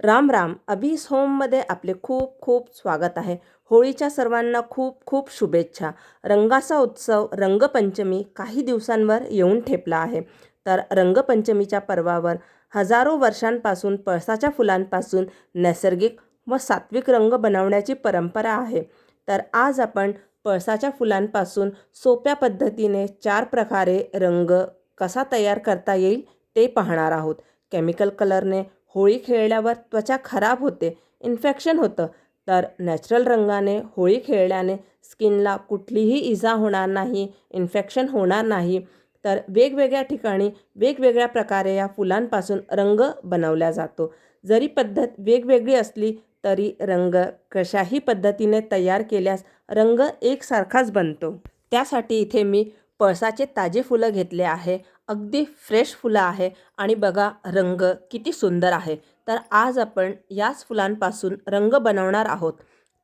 राम राम. अभीस होममध्ये आपले खूप खूप स्वागत आहे. होळीच्या सर्वांना खूप खूप शुभेच्छा. रंगाचा उत्सव रंगपंचमी काही दिवसांवर येऊन ठेपला आहे. तर रंगपंचमीच्या पर्वावर हजारो वर्षांपासून पळसाच्या फुलांपासून नैसर्गिक व सात्विक रंग बनवण्याची परंपरा आहे. तर आज आपण पळसाच्या फुलांपासून सोप्या पद्धतीने चार प्रकारे रंग कसा तयार करता येईल ते पाहणार आहोत. केमिकल कलरने होळी खेळल्यावर त्वचा खराब होते इन्फेक्शन होतं तर नॅचरल रंगाने होळी खेळल्याने स्किनला कुठलीही इजा होणार नाही इन्फेक्शन होणार नाही. तर वेगवेगळ्या ठिकाणी वेगवेगळ्या प्रकारे या फुलांपासून रंग बनवला जातो. जरी पद्धत वेगवेगळी असली तरी रंग कशाही पद्धतीने तयार केल्यास रंग एकसारखाच बनतो. त्यासाठी इथे मी पळसाचे ताजे फुलं घेतले आहे. अगदी फ्रेश फुलं आहे. आणि बघा रंग किती सुंदर आहे. तर आज आपण याच फुलांपासून रंग बनवणार आहोत.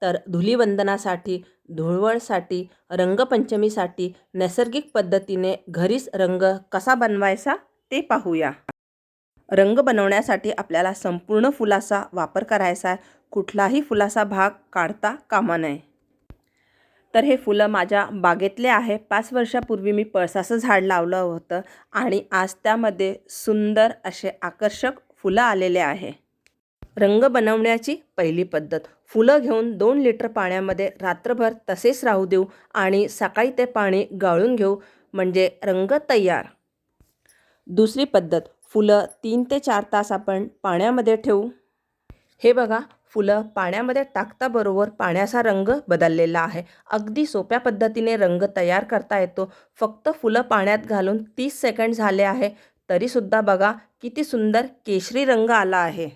तर धुलीवंदनासाठी धुळवळसाठी रंगपंचमीसाठी नैसर्गिक पद्धतीने घरीच रंग कसा बनवायचा ते पाहूया. रंग बनवण्यासाठी आपल्याला संपूर्ण फुलाचा वापर करायचा आहे. कुठलाही फुलाचा भाग काढता कामा नये. तर हे फुलं माझ्या बागेतले आहे. पाच वर्षापूर्वी मी पळसाचं झाड लावलं होतं आणि आज त्यामध्ये सुंदर असे आकर्षक फुलं आलेले आहे. रंग बनवण्याची पहिली पद्धत. फुलं घेऊन दोन लिटर पाण्यामध्ये रात्रभर तसेच राहू देऊ आणि सकाळी ते पाणी गाळून घेऊ म्हणजे रंग तयार. दुसरी पद्धत. फुलं तीन ते चार तास आपण पाण्यामध्ये ठेवू. हे बघा फुलं पाण्यामध्ये टाकताबरोबर पाण्याचा रंग बदललेला आहे. अगदी सोप्या पद्धतीने रंग तयार करता येतो. फक्त फुलं पाण्यात घालून तीस सेकंड झाले आहे. तरीसुद्धा बघा किती सुंदर केशरी रंग आला आहे.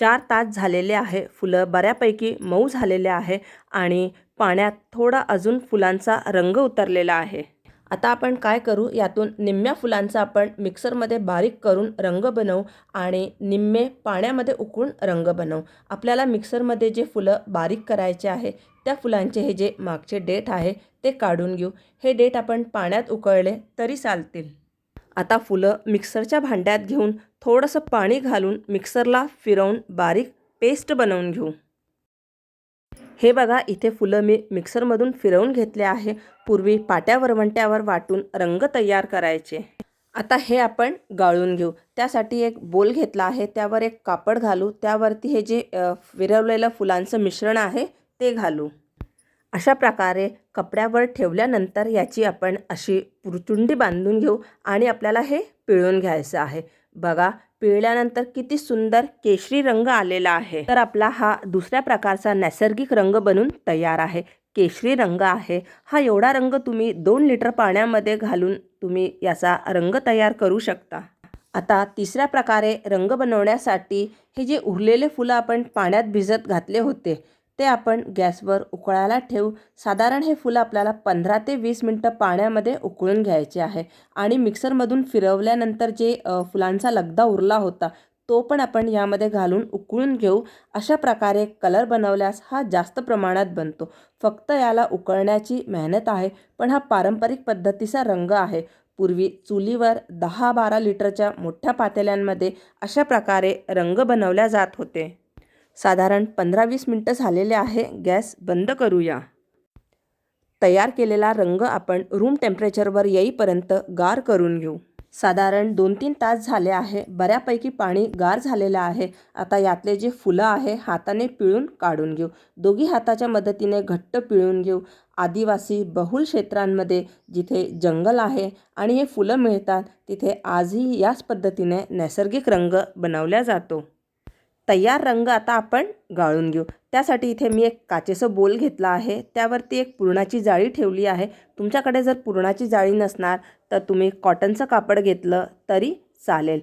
चार तास झालेले आहे. फुलं बऱ्यापैकी मऊ झालेले आहे आणि पाण्यात थोडा अजून फुलांचा रंग उतरलेला आहे. आता आपण काय करू? यातून निम्म्या फुलांचा आपण मिक्सरमध्ये बारीक करून रंग बनवू आणि निम्मे पाण्यामध्ये उकळून रंग बनवू. आपल्याला मिक्सरमध्ये जे फुलं बारीक करायचे आहे त्या फुलांचे हे जे मागचे डेट आहे ते काढून घेऊ. हे डेट आपण पाण्यात उकळले तरी चालतील. आता फुलं मिक्सरच्या भांड्यात घेऊन थोडंसं पाणी घालून मिक्सरला फिरवून बारीक पेस्ट बनवून घेऊ. हे बघा इथे फुलं मी मिक्सरमधून फिरवून घेतले आहे. पूर्वी पाट्यावर वंट्यावर वाटून रंग तयार करायचे. आता हे आपण गाळून घेऊ. त्यासाठी एक बोल घेतला आहे. त्यावर एक कापड घालू. त्यावरती हे जे विरवलेलं फुलांचं मिश्रण आहे ते घालू. अशा प्रकारे कपड्यावर ठेवल्यानंतर याची आपण अशी पुरचुंडी बांधून घेऊ आणि आपल्याला हे पिळून घ्यायचं आहे. बघा पिळल्यानंतर किती सुंदर केशरी रंग आलेला आहे. तर आपला हा दुसऱ्या प्रकारचा नैसर्गिक रंग बनून तयार आहे. केशरी रंग आहे. हा एवढा रंग तुम्ही दोन लिटर पाण्यामध्ये घालून तुम्ही याचा रंग तयार करू शकता. आता तिसऱ्या प्रकारे रंग बनवण्यासाठी हे जे उरलेले फुलं आपण पाण्यात भिजत घातले होते ते आपण गॅसवर उकळायला ठेवू. साधारण हे फुलं आपल्याला पंधरा ते वीस मिनटं पाण्यामध्ये उकळून घ्यायचे आहे. आणि मिक्सरमधून फिरवल्यानंतर जे फुलांचा लगदा उरला होता तो पण आपण यामध्ये घालून उकळून घेऊ. अशा प्रकारे कलर बनवल्यास हा जास्त प्रमाणात बनतो. फक्त याला उकळण्याची मेहनत आहे पण हा पारंपरिक पद्धतीचा रंग आहे. पूर्वी चुलीवर दहा बारा लिटरच्या मोठ्या पातेल्यांमध्ये अशा प्रकारे रंग बनवल्या जात होते. साधारण पंधरा वीस मिनटं झालेले आहे. गॅस बंद करूया. तयार केलेला रंग आपण रूम टेम्परेचरवर येईपर्यंत गार करून घेऊ. साधारण दोन तीन तास झाले आहे. बऱ्यापैकी पाणी गार झालेलं आहे. आता यातले जे फुलं आहे हाताने पिळून काढून घेऊ. दोघी हाताच्या मदतीने घट्ट पिळून घेऊ. आदिवासी बहुल क्षेत्रांमध्ये जिथे जंगल आहे आणि हे फुलं मिळतात तिथे आजही याच पद्धतीने नैसर्गिक रंग बनवला जातो. तयार रंग आता आपण गाळून घेऊ. त्यासाठी इथे मी एक काचेचं बोल घेतला आहे. त्यावरती एक पुरणाची जाळी ठेवली आहे. तुमच्याकडे जर पुरणाची जाळी नसणार तर तुम्ही कॉटनचं कापड घेतलं तरी चालेल.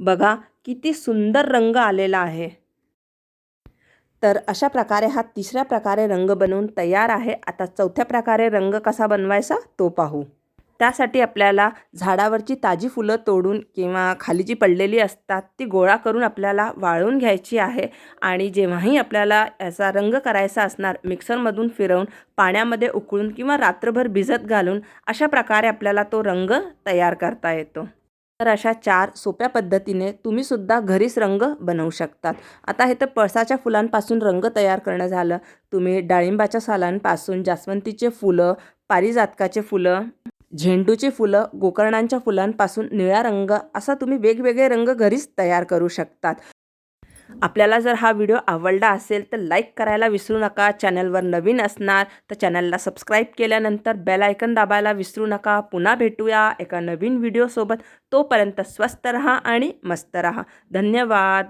बघा किती सुंदर रंग आलेला आहे. तर अशा प्रकारे हा तिसऱ्या प्रकारे रंग बनवून तयार आहे. आता चौथ्या प्रकारे रंग कसा बनवायचा तो पाहू. त्यासाठी आपल्याला झाडावरची ताजी फुलं तोडून किंवा खाली जी पडलेली असतात ती गोळा करून आपल्याला वाळवून घ्यायची आहे. आणि जेव्हाही आपल्याला याचा रंग करायचा असणार मिक्सरमधून फिरवून पाण्यामध्ये उकळून किंवा रात्रभर भिजत घालून अशा प्रकारे आपल्याला तो रंग तयार करता येतो. तर अशा चार सोप्या पद्धतीने तुम्ही सुद्धा घरीच रंग बनवू शकतात. आता हे तर पळसाच्या फुलांपासून रंग तयार करणं झालं. तुम्ही डाळिंबाच्या सालांपासून जास्वंतीचे फुलं पारिजातकाचे फुलं झेंडूची फुलं गोकर्णांच्या फुलांपासून निळा रंग असा तुम्ही वेगवेगळे रंग घरीच तयार करू शकतात. आपल्याला जर हा व्हिडिओ आवडला असेल तर लाईक करायला विसरू नका. चॅनलवर नवीन असणार तर चॅनलला सबस्क्राईब केल्यानंतर बेल आयकन दाबायला विसरू नका. पुन्हा भेटूया एका नवीन व्हिडिओसोबत. तोपर्यंत स्वस्त रहा आणि मस्त रहा. धन्यवाद.